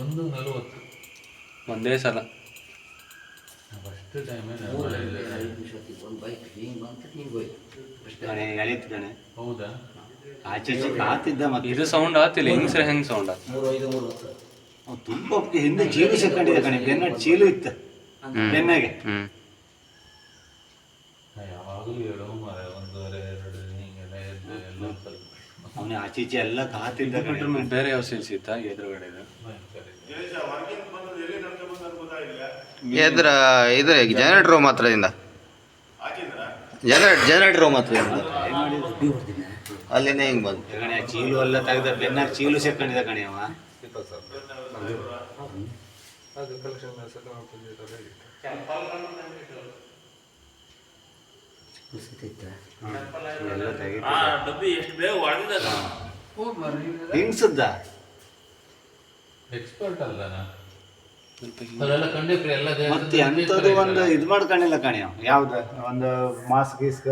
ಒಂದು ನಲವತ್ತು. ಒಂದೇ ಸಲ. ಹೌದಾ? ಆಚೆ ಆತಿದ್ದ ಮತ್ತೆ. ಇದು ಸೌಂಡ್ ಆತಿಲ್ಲ ಹೆಂಗ್ಸ್ರ ಹೆಂಗ್ ಸೌಂಡ್ ಆತ? ಮೂರು ಹಿಂದೆ ಚೀಲ ಸಿಕ್ಕೊಂಡಿದ್ದ ಕಣೆ ಬೆನ್ನ ಚೀಲು ಇತ್ತು. ಬೆನ್ನಾಗೆ. ಆಚೆ ಈಚೆ ಎಲ್ಲ ಕಾತಿದ್ದ ಕಣೆ ಬೇರೆ ಯಾವ ಸೀಲ್ಸ್ ಇತ್ತ ಎದುರುಗಡೆ ಎದ್ರ ಇದು ಜನರೇಟರ್ ರೂಮ್ ಹತ್ರದಿಂದ ಜನರೇಟ್ ಜನರೇಟರ್ ರೂಮ್ ಹತ್ರದಿಂದ ಅಲ್ಲಿಂದ ಹಿಂಗೆ ಬಂದು ಆ ಚೀಲು ಎಲ್ಲ ತೆಗೆದ ಬೆನ್ನಾಗ ಚೀಲು ಸೇರ್ಕೊಂಡಿದ್ದ ಕಣೆ ಅವ. ಎಲ್ಲ ಹಿಂಗ್ಸದ್ದ? ಎಕ್ಸ್ಪರ್ಟ್ ಅಲ್ಲ ಮತ್ತೆ ಎಂಥದ್ದು ಒಂದು ಇದು ಮಾಡ್ಕೊಂಡಿಲ್ಲ ಕಣೆ. ಯಾವ್ದು? ಒಂದು ಮಾಸ್ಕ್ ಗೀಸ್ಕ್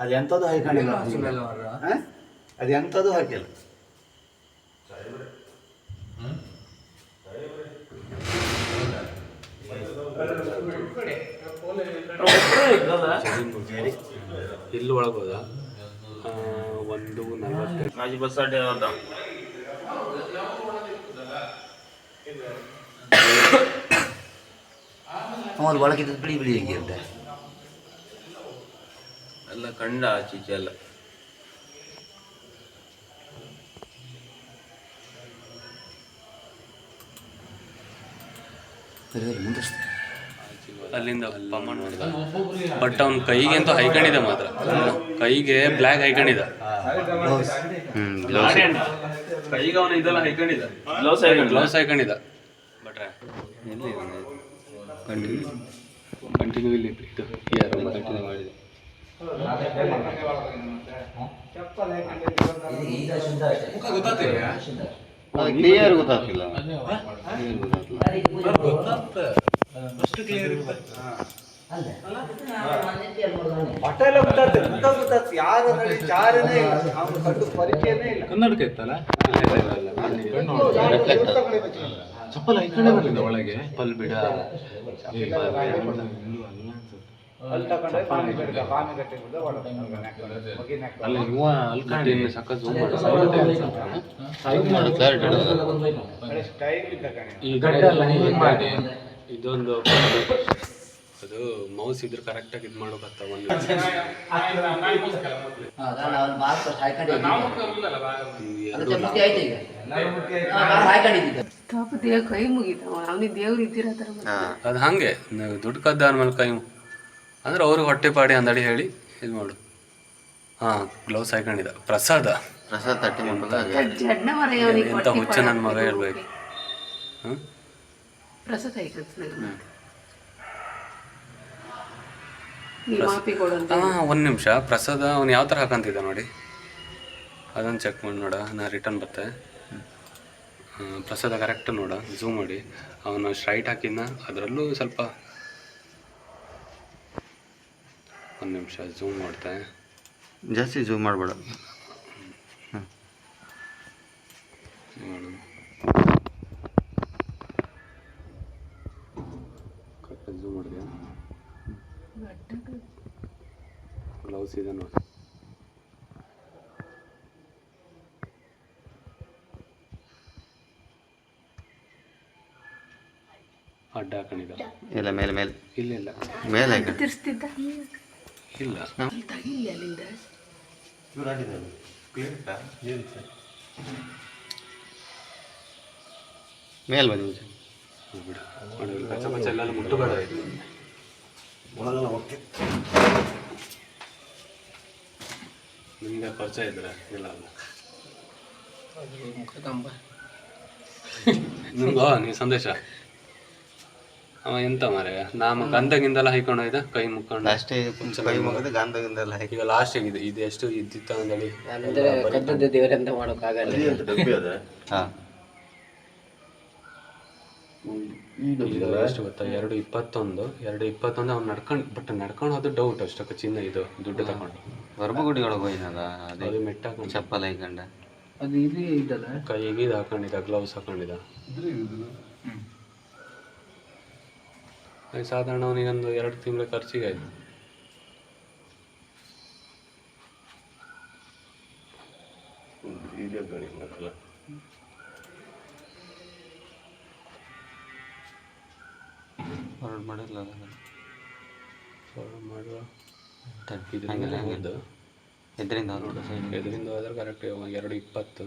ಅದು ಎಂಥದ್ದು ಹಾಕೊಂಡಿಲ್ಲ ಕಾಣಿಲ್ಲ ಅದು ಎಂಥದ್ದು ಹಾಕಿಲ್ಲ. ಇಲ್ಲಿ ಒಳಗೋದ ಒಂದು ನಲವತ್ತು ಮಾಜಿ ಬಸ್ ಅಡ್ಡೆ ಅದ ಅವನು ಒಳಗಿದ್ದು ಬಿಳಿ ಬಿಳಿ ಆಗಿರುತ್ತೆ ಎಲ್ಲ ಕಂಡ ಆಚೀಚೆ ಎಲ್ಲ. ಮುಂದಷ್ಟು ಅಲ್ಲಿಂದ ಪಮ್ಮಣ್ಣ. ಬಟ್ ಅವ್ನ ಕೈಗೆ ಅಂತೂ ಹೈಕೊಂಡಿದೆ ಮಾತ್ರ. ಕೈಗೆ ಬ್ಲ್ಯಾಕ್ ಹೈಕೊಂಡಿದ ಹ್ಮ್ ಕೈಗೆ ಅವನು ಇದೆಲ್ಲ ಹೈಕೊಂಡಿದ ಗ್ಲೌಸ್ ಹಾಕೊಂಡು ಗ್ಲೌಸ್ ಬಟ್ರೆ ಕಂಟಿನ್ಯೂ ಇಲ್ಲಿ. ಇದು ಯಾರು ಕಂಟಿನ್ಯೂ ಮಾಡಿದೆ ಈಗ ಶುದ್ಧ ಅಷ್ಟೇ ಕ್ಲಿಯರ್ ಗೊತ್ತಾಗ್ತಿಲ್ಲ ಎಲ್ಲ ಗೊತ್ತಾಗ್ತದೆ ಗೊತ್ತಾಗ್ತದೆ ಯಾರು ಚಾರನೇ ಇಲ್ಲ. ಅವ್ನು ಕಂಡು ಪರಿಚಯನೇ ಇಲ್ಲ. ಕನ್ನಡಕ ಇತ್ತಲ್ಲ? ಚಪ್ಪಲ ಈ ಕಡೆ ಬರಲಿಲ್ಲ ಒಳಗೆ. ಪಲ್ ಬಿಡ ಅಲ್ಲ ಇವ ಈ ಗಡ್ಡೆ ಹೀಗೆ ಮಾಡಿ. ಇದೊಂದು ಅದು ಮೌಸ್ ಇದ್ರೆ ಕರೆಕ್ಟ್ ಆಗಿ ಇದು ಮಾಡೋಕತ್ತ ಒಂದು ಅದು ಕೈ ಮುಗಿತಾವ ಅವನಿಗೆ ದೇವ್ರು ಇದ್ದಿರೋ ಹಾಗೆ. ದುಡ್ಡು ಕದ್ದ ಮೇಲೆ ಕೈ ಅಂದ್ರೆ ಅವ್ರಿಗೆ ಹೊಟ್ಟೆ ಪಾಡಿ ಅಂದಡಿ ಹೇಳಿ ಇದು ಮಾಡು. ಹಾಂ ಗ್ಲೌಸ್ ಹಾಕೊಂಡಿದ ಪ್ರಸಾದ. ಪ್ರಸಾದ ತಟ್ಟಿ ಎಂತ ಹುಚ್ಚ ನನ್ನ ಮಗ ಹೇಳ್ಬೇಕು. ಹ್ಞೂ ಪ್ರಸಾದ ಆಯ್ತು ನೀ ಮಾಪಿ ಕೊಡಂತ ಹಾಂ ಒಂದು ನಿಮಿಷ. ಪ್ರಸಾದ ಅವ್ನು ಯಾವ ಥರ ಹಾಕಂತಿದ್ದ ನೋಡಿ. ಅದನ್ನು ಚೆಕ್ ಮಾಡಿ ನೋಡ ನಾ ರಿಟರ್ನ್ ಬತ್ತೆ. ಪ್ರಸಾದ ಕರೆಕ್ಟ್ ನೋಡ ಝೂಮ್ ಮಾಡಿ. ಅವನು ಸ್ಟ್ರೈಟ್ ಹಾಕಿದ್ನ ಅದರಲ್ಲೂ ಸ್ವಲ್ಪ ಒಂದು ನಿಮಿಷ ಝೂಮ್ ಮಾಡ್ತೆ. ಜಾಸ್ತಿ ಝೂಮ್ ಮಾಡಬೇಡ ಮಾಡು ಕರೆಕ್ಟಾಗಿ ಝೂಮ್ ಮಾಡಿದ್ಯಾ ಗ್ಲೌಸ್ ಇದೆ ನೋಡಿ ಅಡ್ಡ ಹಾಕೊಂಡಿದ್ದ. ಇಲ್ಲ ಮೇಲೆ ಮೇಲೆ. ಇಲ್ಲ ಇಲ್ಲ. ಮೇಲೆ ತಿರ್ಸ್ತಿದ್ದ? ಇಲ್ಲ. ತಗಿಲ್ಲ ಅಲ್ಲಿಂದ ಮೇಲೆ ಬನ್ನಿ ಬಿಡು ನೋಡಿ, ಇಲ್ಲಿ ಕಚ್ಚ ಪಚ್ಚ ಎಲ್ಲ ಮುಟ್ಟಬೇಡ ಇದು. ನಿಮ್ಗೆ ಪರಿಚಯ ಇದ್ರೆ ಇಲ್ಲ ಅಲ್ಲ. ನಿಮ್ಗೋ ನೀ ಸಂದೇಶ? ಅವ ಎಂತ ಮಾರೆ ನಾಮ ಗಂಧಗಿಂದೆಲ್ಲ ಹೈಕೊಂಡು ಹೋಯ್ದ ಕೈ ಮುಕ್ಕೊಂಡು? ಅಷ್ಟೇ ಕೈ ಮುಗಿದು ಗಾಂಧಗಿಂದೆಲ್ಲ ಹಾಕಿ ಈಗ ಲಾಸ್ಟ್ ಆಗಿದೆ ಇದು ಎಷ್ಟು ಇದ್ದಿತ್ತು ಅಂದೇಳಿ ಕದ್ದದ್ದು ದೇವರೆಂತ ಮಾಡೋಕ್ಕಾಗಲ್ಲ ಎಷ್ಟು ಗೊತ್ತಾ? ಎರಡು ಇಪ್ಪತ್ತೊಂದು ಎರಡು ಇಪ್ಪತ್ತೊಂದು ಅವ್ನು ನಡ್ಕೊಂಡು ಬಟ್ ನಡ್ಕೊಂಡು ಹೋದ ಡೌಟ್ ಅಷ್ಟಕ್ಕೆ ಚಿನ್ನ ಇದು ದುಡ್ಡು ತಗೊಂಡು. ಗರ್ಭಗುಡಿ ಒಳಗೆ ಹೋಯ್ನಲ್ಲ ಅದೇ ಅದು ಮೆಟ್ಟ ಚಪ್ಪಲ್ ಹಾಕೊಂಡ ಅದು ಇದು ಇದಲ್ಲ ಕೈಗೆ ಇದು ಹಾಕೊಂಡಿದ್ದ ಗ್ಲೌಸ್ ಹಾಕೊಂಡಿದ್ದ. ಅದು ಸಾಧಾರಣ ಅವನಿಗೊಂದು ಎರಡು ತಿಂಗಳ ಖರ್ಚಿಗೆ ಆಯ್ತು. ಹೊರಡು ಮಾಡಿಲ್ಲ ಫಾರ್ವರ್ಡ್ ಮಾಡುವ. ಇದರಿಂದ ಹೋಗಿದ್ದು ಇದರಿಂದ ನೋಡು ಸೈಡ್ ಇದರಿಂದ ಹೋದ್ರೆ ಕರೆಕ್ಟ್ ಎರಡು ಇಪ್ಪತ್ತು.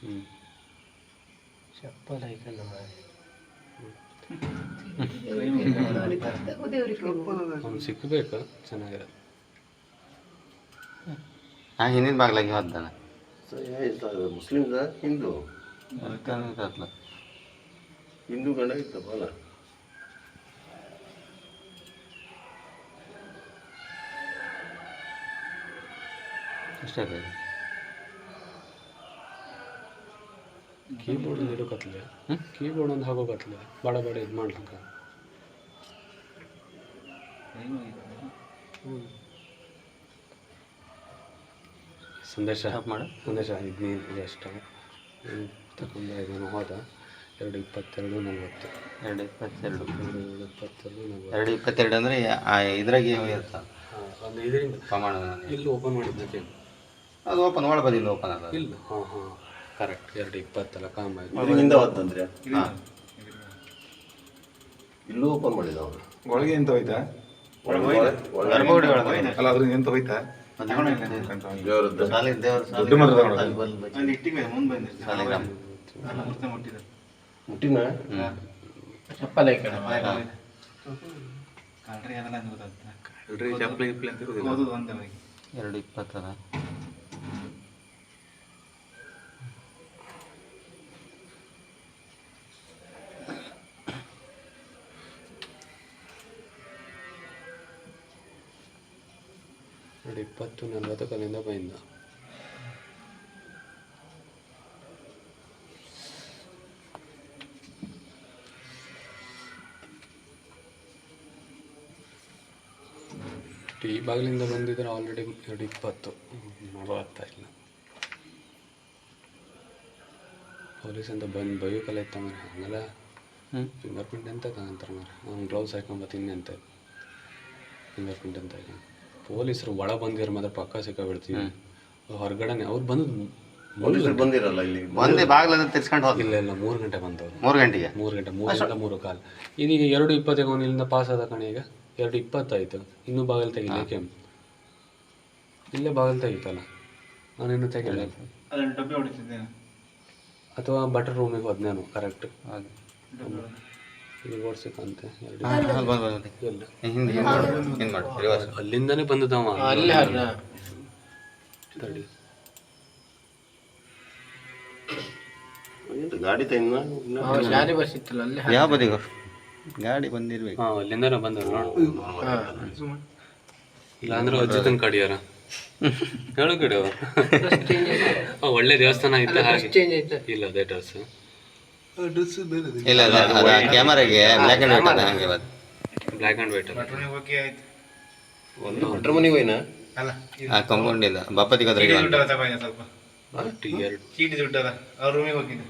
ಹ್ಞೂ ಚಪ್ಪಲ್ ದೇವ್ರಿಗೆ ಅವ್ನು ಸಿಕ್ಕಬೇಕು ಚೆನ್ನಾಗಿರೋದು ಹಾಂ ಹಿಂದಿನ ಬಾಗ್ಲಾಗಿ ಹೋದ್ದಾನ ಮುಸ್ಲಿಮ್ ಹಿಂದೂ? ಹಿಂದೂ ಗಂಡ ಇತ್ತಪ್ಪ ಅಲ್ಲ? ಅಷ್ಟೇ ಬೇಕು ಕೀಬೋರ್ಡ್ ಇರೋ ಕತ್ಲೆ ಕೀಬೋರ್ಡ್ ಒಂದು ಹಾಕೋಕತ್ತಲೆ ಬೇಡ ಬಡ ಇದು ಮಾಡ್ಲಿಕ್ಕೆ? ಸಂದೇಶ ಮಾಡು. ಸಂದೇಶ ಇದು ಎಷ್ಟು ತಗೊಂಡು ಇದನ್ನು ಹೋದ. ಎರಡು ಇಪ್ಪತ್ತೆರಡು ನಲ್ವತ್ತು. ಎರಡು ಇಪ್ಪತ್ತೆರಡು. ಎರಡು ಇಪ್ಪತ್ತೆರಡು ನಲ್ವತ್ತು. ಎರಡು ಇಪ್ಪತ್ತೆರಡು ಅಂದರೆ ಇದ್ರಾಗೆ ಹಾಂ ಒಂದು ಇದರಿಂದ. ಪ್ರಮಾಣ. ಇಲ್ಲಿ ಓಪನ್ ಮಾಡಿದ್ದಕ್ಕೆ ಅದು ಓಪನ್ ಒಳಬದಿ ಇಲ್ಲಿ ಓಪನ್ ಅದ ಇಲ್ಲ. ಹಾಂ ಹಾಂ. ಕರೆಕ್ಟ್ ಎರಡು ಇಪ್ಪತ್ತಲ್ಲ ಕಾಮ ಇದರಿಂದ ಹೋದಂದ್ರೆ ಇಲ್ಲೂ ಓಪನ್ ಮಾಡಿದ ಅವನು ಒಳಗೆ ಎಂತ ಹೋಯ್ತಾ. ಅಲ್ಲ ಅದ್ರಿಂದ ಎಂತ ಹೋಯ್ತಾ? ಸಾಲಿ ಎರಡು ಸಾಲಿ- ಇಪ್ಪತ್ತು ನಲವತ್ತು ಕಲ್ಲಿಂದ ಬೈಂದ. ಈ ಬಾಗಿಲಿಂದ ಬಂದಿದ್ರೆ ಆಲ್ರೆಡಿ ಎರಡು ಇಪ್ಪತ್ತು ಇಲ್ಲ ಪೊಲೀಸ್ ಅಂತ ಬಂದು ಬೈಯೋ ಕಲೆ ಇತ್ತ ಮರೆ ಹಂಗಲ್ಲ. ಫಿಂಗರ್ ಪ್ರಿಂಟ್ ಅಂತ ಕಾಣ್ತಾರೆ ಮರೆ ಅವ್ನು ಗ್ಲೌಸ್ ಹಾಕೊಂಬತ್ತೀನಿ ಅಂತ. ಫಿಂಗರ್ ಪ್ರಿಂಟ್ ಅಂತ ಪೊಲೀಸರು ಒಳ ಬಂದಿರೋ ಮಾತ್ರ ಪಕ್ಕ ಸಿಕ್ಕಾಬಿಡ್ತೀವಿ. ಹೊರಗಡೆನೆ ಅವ್ರು ಬಂದು ಪೊಲೀಸರು ಬಂದಿರಲ್ಲ ಇಲ್ಲಿ? ಒಂದೇ ಬಾಗಿಲನ್ನು ತಿರ್ಸ್ಕೊಂಡು ಹೋಗಿಲ್ಲ ಇಲ್ಲ ಇಲ್ಲ ಮೂರು ಗಂಟೆ ಬಂದವರು. ಮೂರು ಗಂಟೆಗೆ? ಮೂರು ಗಂಟೆ ಮೂರಿಂದ ಮೂರು ಕಾಲು. ಇದೀಗ ಎರಡು ಇಪ್ಪತ್ತೈದು ಒಂದು ಇಲ್ಲಿಂದ ಪಾಸ್ ಆದ ಕಣ ಈಗ. ಎರಡು ಇಪ್ಪತ್ತಾಯ್ತು. ಇನ್ನೂ ಬಾಗಿಲು ತೆಗಿಲ್ಲ ಕೆಮ್ಮು ಇಲ್ಲೇ ಬಾಗಿಲು ತೆಗಿತಲ್ಲ. ಇನ್ನು ತೆಗಿಲ್ಲ ಅಥವಾ ಬಟರ್ ರೂಮಿಗೆ ಕರೆಕ್ಟ್ ಬಂದು ಬಂದು ಹಿಂದೆ. ಹಿಂದೆ ಮಾಡು ಹಿಂದೆ ಮಾಡು ರಿವರ್ಸ್ ಅಲ್ಲಿಂದನೇ ಬಂದದವ ಅಲ್ಲಿ ತಡಿ ಗಾಡಿ ತನ್ನ ಶಾಲೆ ಬಸ್ ಇತ್ತಲ್ಲ ಅಲ್ಲಿ ಯಾವ ಬದಿಗೋ? ಗಾಡಿ ಬಂದಿರ್ಬೇಕು. ಹಾಂ ಅಲ್ಲಿಂದನೇ ನೋಡು. ಇಲ್ಲ ಅಂದ್ರೆ ಅಜ್ಜಿತನ ಕಡಿಯಾರ. ಹೇಳು ಕಡೆ ಒಳ್ಳೆ ದೇವಸ್ಥಾನ ಇತ್ತು ಹಾಗೆ. ಇಲ್ಲ ಅದೇ ಡ್ರೆಸ್ ಇಲ್ಲ ಅದ ಕ್ಯಾಮರಾಗೆ ಬ್ಲ್ಯಾಕ್ ಆ್ಯಂಡ್ ವೈಟ್ ಅದ ಹಂಗೆ ಬದ್ ಬ್ಲ್ಯಾಕ್ ಆ್ಯಂಡ್ ವೈಟ್ ಒಂದು ಭಟ್ರ ಮನೆಗೆ ಹೋಯ್ನ? ಆ ಕಂಪೌಂಡ್ ಇಲ್ಲ. ಬಾಪತಿಗೆ ಹೋದ್ರೆ ಎರಡು. ಚೀಟಿ ದುಡ್ಡದ ಅವ್ರ ರೂಮಿಗೆ ಹೋಗಿದ್ದೆ.